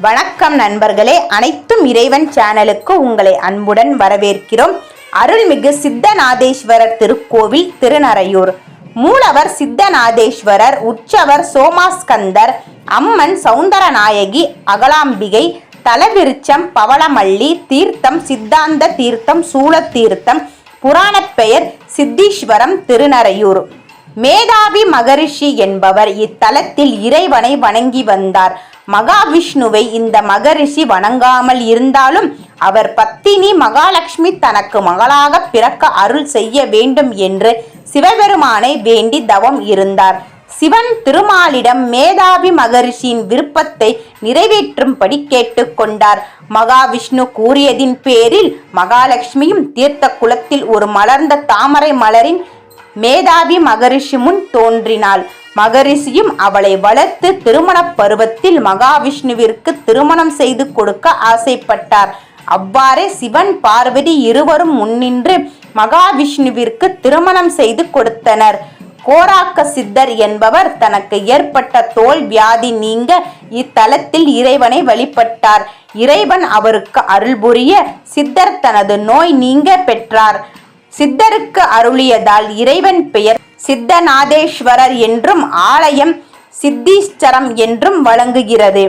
வணக்கம் நண்பர்களே. அனைத்தும் இறைவன் சேனலுக்கு உங்களை அன்புடன் வரவேற்கிறோம். அருள்மிகு சித்தநாதேஸ்வரர் திருக்கோவில் திருநறையூர். மூலவர் சித்தநாதேஸ்வரர் உற்சவர் சோமாஸ்கந்தர் அம்மன் சௌந்தரநாயகி அகலாம்பிகை தலவிருச்சம் பவளமல்லி தீர்த்தம் சித்தாந்த தீர்த்தம் சூலத்தீர்த்தம் புராணப் பெயர் சித்தீஸ்வரம் திருநறையூர். மேதாவி மகரிஷி என்பவர் இத்தலத்தில் இறைவனை வணங்கி வந்தார். மகாவிஷ்ணுவை இந்த மகரிஷி வணங்காமல் இருந்தாலும் அவர் பத்தினி மகாலட்சுமி தனக்கு மகளாக பிறக்க அருள் செய்ய வேண்டும் என்று சிவபெருமானை வேண்டி தவம் இருந்தார். சிவன் திருமாலிடம் மேதாவி மகரிஷியின் விருப்பத்தை நிறைவேற்றும்படி கேட்டுக்கொண்டார் மகாவிஷ்ணு கூறியதின் பேரில் மகாலட்சுமியும் தீர்த்த குளத்தில் ஒரு மலர்ந்த தாமரை மலரின் மேதாவி மகரிஷி முன் தோன்றினாள். மகரிஷியும் அவளை வளர்த்து திருமணப் பருவத்தில் மகாவிஷ்ணுவிற்கு திருமணம் செய்து கொடுக்க ஆசைப்பட்டார். அவ்வாறே சிவன் பார்வதி இருவரும் முன்னின்று மகாவிஷ்ணுவிற்கு திருமணம் செய்து கொடுத்தனர். கோராக்க சித்தர் என்பவர் தனக்கு ஏற்பட்ட தோல் வியாதி நீங்க இத்தலத்தில் இறைவனை வழிபட்டார். இறைவன் அவருக்கு அருள் புரிய சித்தர் தனது நோய் நீங்க பெற்றார். சித்தருக்கு அருளியதால் இறைவன் பெயர் சித்தநாதேஸ்வரர் என்றும் ஆலயம் சித்தீஸ்வரம் என்றும் வழங்குகிறது.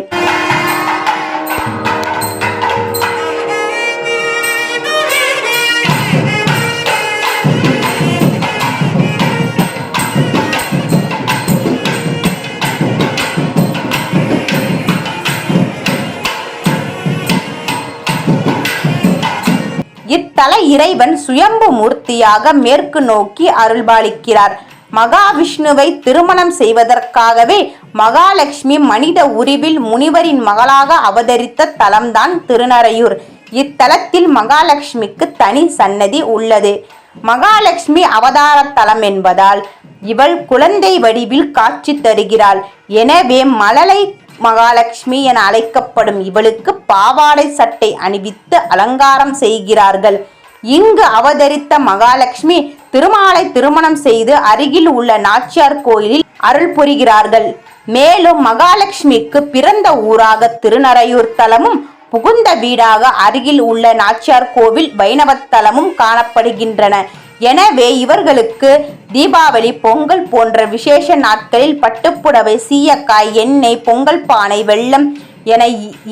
தல இறைவன் சுயம்பு மூர்த்தியாக மேற்கு நோக்கி அருள்பாலிக்கிறார். மகாவிஷ்ணுவை திருமணம் செய்வதற்காகவே மகாலட்சுமி மனித உருவில் முனிவரின் மகளாக அவதரித்த தலம்தான் திருநறையூர். இத்தலத்தில் மகாலட்சுமிக்கு தனி சன்னதி உள்ளது. மகாலட்சுமி அவதார தலம் என்பதால் இவள் குழந்தை வடிவில் காட்சி தருகிறாள். எனவே மழலை மகாலட்சுமி என அழைக்கப்படும் இவளுக்கு பாவாடை சட்டை அணிவித்து அலங்காரம் செய்கிறார்கள். இங்கு அவதரித்த மகாலட்சுமி திருமாலை திருமணம் செய்து அருகில் உள்ள நாச்சியார் கோயிலில் அருள் புரிகிறார்கள். மேலும் மகாலட்சுமிக்கு பிறந்த ஊராக திருநறையூர் தலமும் புகுந்த வீடாக அருகில் உள்ள நாச்சியார் கோவில் வைணவத்தலமும் காணப்படுகின்றன. எனவே இவர்களுக்கு தீபாவளி பொங்கல் போன்ற விசேஷ நாட்களில் பட்டுப்புடவை சீயக்காய் எண்ணெய் பொங்கல் பானை வெள்ளம் என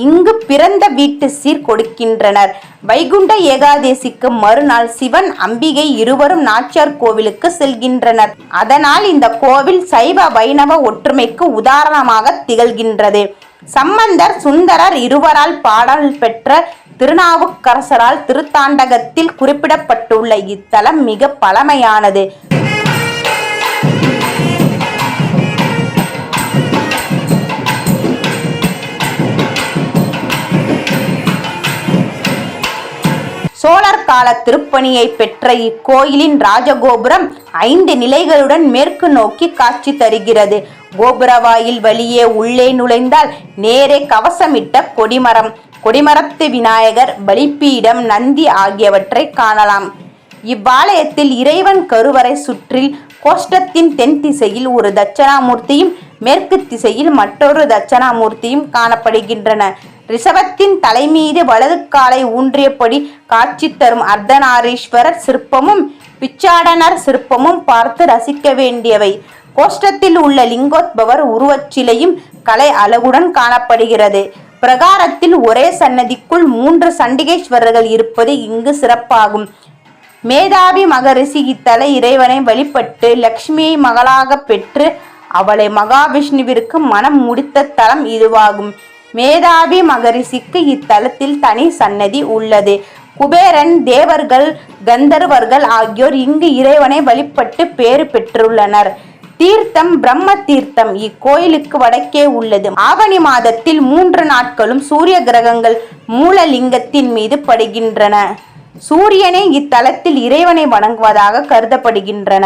இங்கு பிறந்த வீட்டு சீர் கொடுக்கின்றனர். வைகுண்ட ஏகாதேசிக்கு மறுநாள் சிவன் அம்பிகை இருவரும் நாச்சியார் கோவிலுக்கு செல்கின்றனர். அதனால் இந்த கோவில் சைவ வைணவ ஒற்றுமைக்கு உதாரணமாக திகழ்கின்றது. சம்பந்தர் சுந்தரர் இருவரால் பாடல் பெற்ற திருநாவுக்கரசரால் திருத்தாண்டகத்தில் குறிப்பிடப்பட்டுள்ள இத்தலம் மிக பழமையானது. சோழர் கால திருப்பணியை பெற்ற இக்கோயிலின் ராஜகோபுரம் ஐந்து நிலைகளுடன் மேற்கு நோக்கி காட்சி தருகிறது. கோபுரவாயில் வழியே உள்ளே நுழைந்தால் நேரே கவசமிட்ட கொடிமரம். கொடிமரத்து விநாயகர் பலிப்பீடம் நந்தி ஆகியவற்றை காணலாம். இவ்வாலயத்தில் இறைவன் கருவறை சுற்றில் கோஷ்டத்தின் தென் திசையில் ஒரு தட்சணாமூர்த்தியும் மேற்கு திசையில் மற்றொரு தட்சணாமூர்த்தியும் காணப்படுகின்றன. ரிஷபத்தின் தலைமீது வலது காலை ஊன்றியபடி காட்சி தரும் அர்த்தநாரீஸ்வரர் சிற்பமும் பிச்சாடனர் சிற்பமும் பார்த்து ரசிக்க வேண்டியவை. கோஷ்டத்தில் உள்ள லிங்கோத்பவர் உருவச்சிலையும் கலை அழகுடன் காணப்படுகிறது. பிரகாரத்தில் ஒரே சன்னதிக்குள் மூன்று சண்டிகேஸ்வரர்கள் இருப்பது இங்கு சிறப்பாகும். மேதாவி மகரிஷி இத்தல இறைவனை வழிபட்டு லக்ஷ்மியை மகளாக பெற்று அவளை மகாவிஷ்ணுவிற்கு மனம் முடித்த தலம் இதுவாகும். மேதாவி மகரிஷிக்கு இத்தலத்தில் தனி சன்னதி உள்ளது. குபேரன் தேவர்கள் கந்தர்வர்கள் ஆகியோர் இங்கு இறைவனை வழிபட்டு பேறு பெற்றுள்ளனர். தீர்த்தம் பிரம்ம தீர்த்தம். இக்கோயிலுக்கு வடக்கே உள்ளது. ஆவணி மாதத்தில் மூன்று நாட்களும் சூரிய கிரகங்கள் மூலலிங்கத்தின் மீது படுகின்றன. சூரியனே இத்தலத்தில் இறைவனை வணங்குவதாக கருதப்படுகின்றன.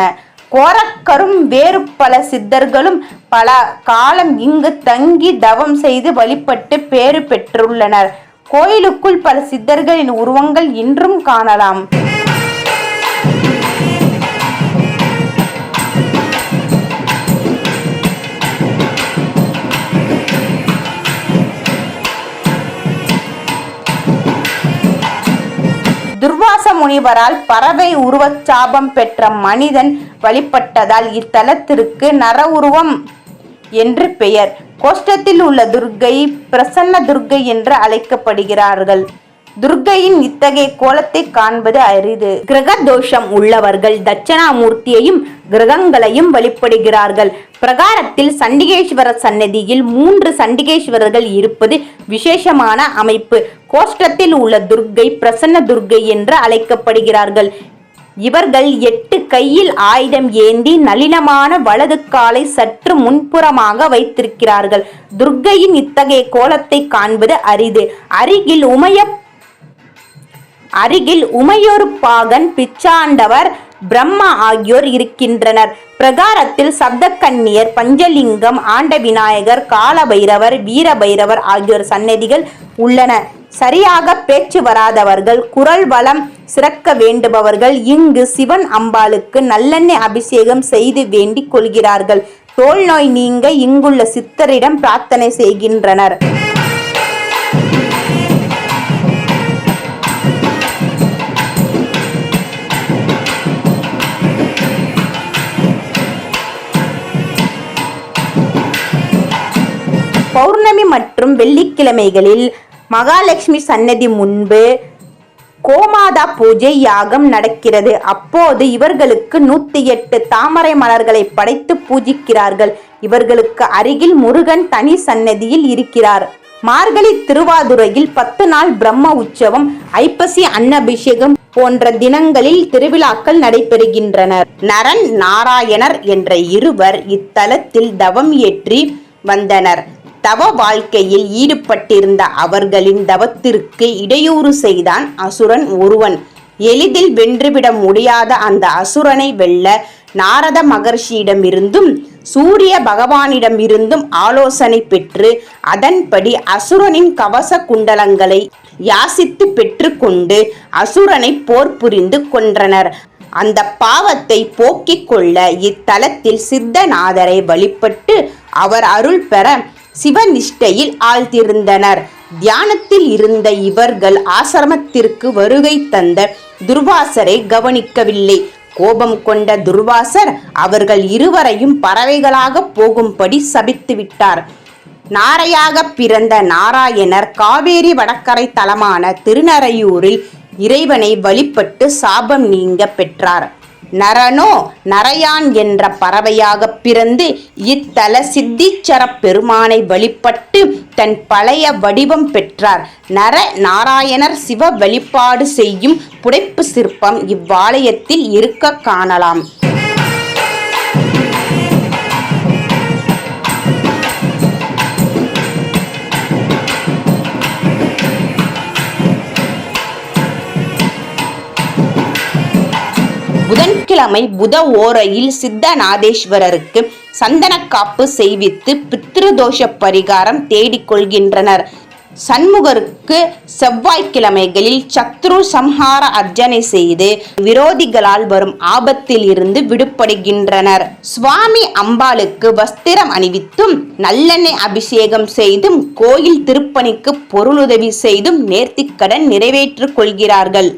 கோரக்கரும் வேறு பல சித்தர்களும் பல காலம் இங்கு தங்கி தவம் செய்து வழிபட்டு பேறு பெற்றுள்ளனர். கோயிலுக்குள் பல சித்தர்களின் உருவங்கள் இன்றும் காணலாம். முனிவரால் பறவை உருவச் சாபம் பெற்ற மனிதன் வழிபட்டதால் இத்தலத்திற்கு நர உருவம் என்று பெயர். கோஷ்டத்தில் உள்ள துர்கை பிரசன்ன துர்கை என்று அழைக்கப்படுகிறார்கள். துர்கையின் இத்தகைய கோலத்தை காண்பது அரிது. கிரக தோஷம் உள்ளவர்கள் தட்சணாமூர்த்தியையும் கிரகங்களையும் வழிபடுகிறார்கள். பிரகாரத்தில் சண்டிகேஸ்வரர் சன்னதியில் மூன்று சண்டிகேஸ்வரர்கள் இருப்பது விசேஷமான அமைப்பு. கோஷ்டத்தில் உள்ள துர்க்கை பிரசன்ன துர்க்கை என்று அழைக்கப்படுகிறார்கள். இவர்கள் எட்டு கையில் ஆயுதம் ஏந்தி நளினமான வலது காலை சற்று முன்புறமாக வைத்திருக்கிறார்கள். துர்க்கையின் இத்தகைய கோலத்தை காண்பது அரிது. அருகில் உமைய அருகில் உமையொரு பாகன் பிச்சாண்டவர் பிரம்மா ஆகியோர் இருக்கின்றனர். பிரகாரத்தில் சப்தக்கன்னியர் பஞ்சலிங்கம் ஆண்ட விநாயகர் காலபைரவர் வீரபைரவர் ஆகியோர் சன்னதிகள் உள்ளன. சரியாக பேச்சு வராதவர்கள் குரல் வளம் சிறக்க வேண்டுபவர்கள் இங்கு சிவன் அம்பாளுக்கு நல்லெண்ணெய் அபிஷேகம் செய்து வேண்டிக் கொள்கிறார்கள். தோல் நோய் நீங்க இங்குள்ள சித்தரிடம் பிரார்த்தனை செய்கின்றனர். பௌர்ணமி மற்றும் வெள்ளிக்கிழமைகளில் மகாலட்சுமி சன்னதி முன்பு கோமாதா பூஜை யாகம் நடக்கிறது. அப்போது இவர்களுக்கு நூத்தி எட்டு தாமரை மலர்களை படைத்து பூஜிக்கிறார்கள். இவர்களுக்கு அருகில் முருகன் தனி சன்னதியில் இருக்கிறார். மார்கழி திருவாதுரையில் பத்து நாள் பிரம்ம உற்சவம் ஐப்பசி அன்னபிஷேகம் போன்ற தினங்களில் திருவிழாக்கள் நடைபெறுகின்றனர். நரன் நாராயணர் என்ற இருவர் இத்தலத்தில் தவம் ஏற்றி வந்தனர். தவ வாழ்க்கையில் ஈடுபட்டிருந்த அவர்களின் தவத்திற்கு இடையூறு செய்தான் அசுரன் ஒருவன். எளிதில் வென்றுவிட முடியாத அந்த அசுரனை வெல்ல நாரத மகர்ஷியிடமிருந்தும் சூரிய பகவானிடமிருந்தும் ஆலோசனை பெற்று அதன்படி அசுரனின் கவச குண்டலங்களை யாசித்து பெற்றுக்கொண்டு அசுரனை போர் புரிந்து கொன்றனர். அந்த பாவத்தை போக்கிக் கொள்ள இத்தலத்தில் சித்தநாதரை வழிபட்டு அவர் அருள் பெற சிவநிஷ்டையில் ஆழ்த்திருந்தனர் தியானத்தில் இருந்த இவர்கள் ஆசிரமத்திற்கு வருகை தந்த துர்வாசரை கவனிக்கவில்லை. கோபம் கொண்ட துர்வாசர் அவர்கள் இருவரையும் பறவைகளாக போகும்படி சபித்து விட்டார். நாரையாக பிறந்த நாராயணர் காவேரி வடக்கரை தலமான திருநரையூரில் இறைவனை வழிபட்டு சாபம் நீங்க பெற்றார். நரனோ நரையான் என்ற பறவையாக பிறந்து இத்தல சித்தீச்சர பெருமானை வழிபட்டு தன் பழைய வடிவம் பெற்றார். நர நாராயணர் சிவ வழிபாடு செய்யும் புடைப்பு சிற்பம் இவ்வாலயத்தில் இருக்க காணலாம். புதன்கிழமை புத ஓரையில் சித்தநாதேஸ்வரருக்கு சந்தனக்காப்பு செய்வித்து பித்ருதோஷ பரிகாரம் தேடிக்கொள்கின்றனர் சண்முகருக்கு செவ்வாய்க்கிழமைகளில் சத்ரு சம்ஹார அர்ச்சனை செய்து விரோதிகளால் வரும் ஆபத்தில் இருந்து விடுபடுகின்றனர். சுவாமி அம்பாளுக்கு வஸ்திரம் அணிவித்தும் நல்லெண்ணெய் அபிஷேகம் செய்தும் கோயில் திருப்பணிக்கு பொருளுதவி செய்தும் நேர்த்திக்கடன் நிறைவேற்றிக் கொள்கிறார்கள்.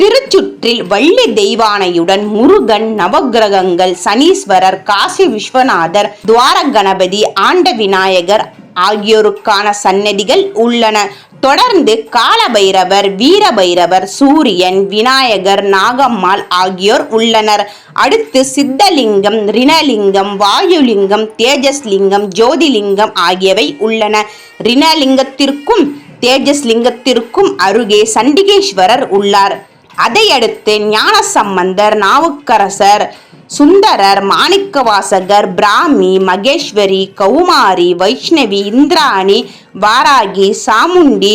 திருச்சுற்றில் வள்ளி தெய்வானையுடன் முருகன் நவக்கிரகங்கள் சனீஸ்வரர் காசி விஸ்வநாதர் துவார கணபதி ஆண்ட விநாயகர் ஆகியோருக்கான சன்னதிகள் உள்ளன. தொடர்ந்து காலபைரவர் வீரபைரவர் சூரியன் விநாயகர் நாகம்மாள் ஆகியோர் உள்ளனர். அடுத்து சித்தலிங்கம் ரிணலிங்கம் வாயுலிங்கம் தேஜஸ்லிங்கம் ஜோதிலிங்கம் ஆகியவை உள்ளன. ரிணலிங்கத்திற்கும் தேஜஸ்லிங்கத்திற்கும் அருகே சண்டிகேஸ்வரர் உள்ளார். அதையடுத்து ஞானசம்பந்தர் நாவுக்கரசர் சுந்தரர் மாணிக்கவாசகர் பிராமி மகேஸ்வரி கௌமாரி வைஷ்ணவி இந்திராணி வாராகி சாமுண்டி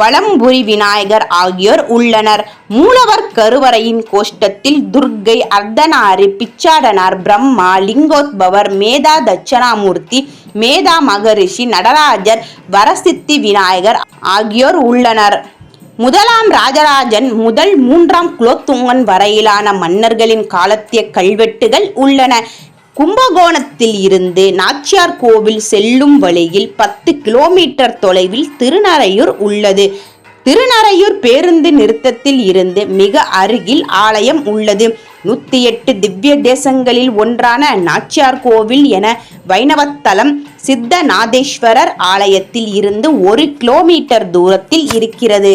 வளம்புரி விநாயகர் ஆகியோர் உள்ளனர். மூலவர் கருவறையின் கோஷ்டத்தில் துர்க்கை அர்த்தனாரி பிச்சாடனார் பிரம்மா லிங்கோத்பவர் மேதா தட்சணாமூர்த்தி மேதா மகரிஷி நடராஜர் வரசித்தி விநாயகர் ஆகியோர் உள்ளனர். முதலாம் ராஜராஜன் முதல் மூன்றாம் குலோத்துங்கன் வரையிலான மன்னர்களின் காலத்திய கல்வெட்டுகள் உள்ளன. கும்பகோணத்தில் இருந்து நாச்சியார் கோவில் செல்லும் வழியில் பத்து கிலோமீட்டர் தொலைவில் திருநறையூர் உள்ளது. திருநறையூர் பேருந்து நிறுத்தத்தில் இருந்து மிக அருகில் ஆலயம் உள்ளது. நூத்தி எட்டு திவ்ய தேசங்களில் ஒன்றான நாச்சியார் கோவில் என வைணவத்தலம் சித்தநாதேஸ்வரர் ஆலயத்தில் இருந்து ஒரு கிலோமீட்டர் தூரத்தில் இருக்கிறது.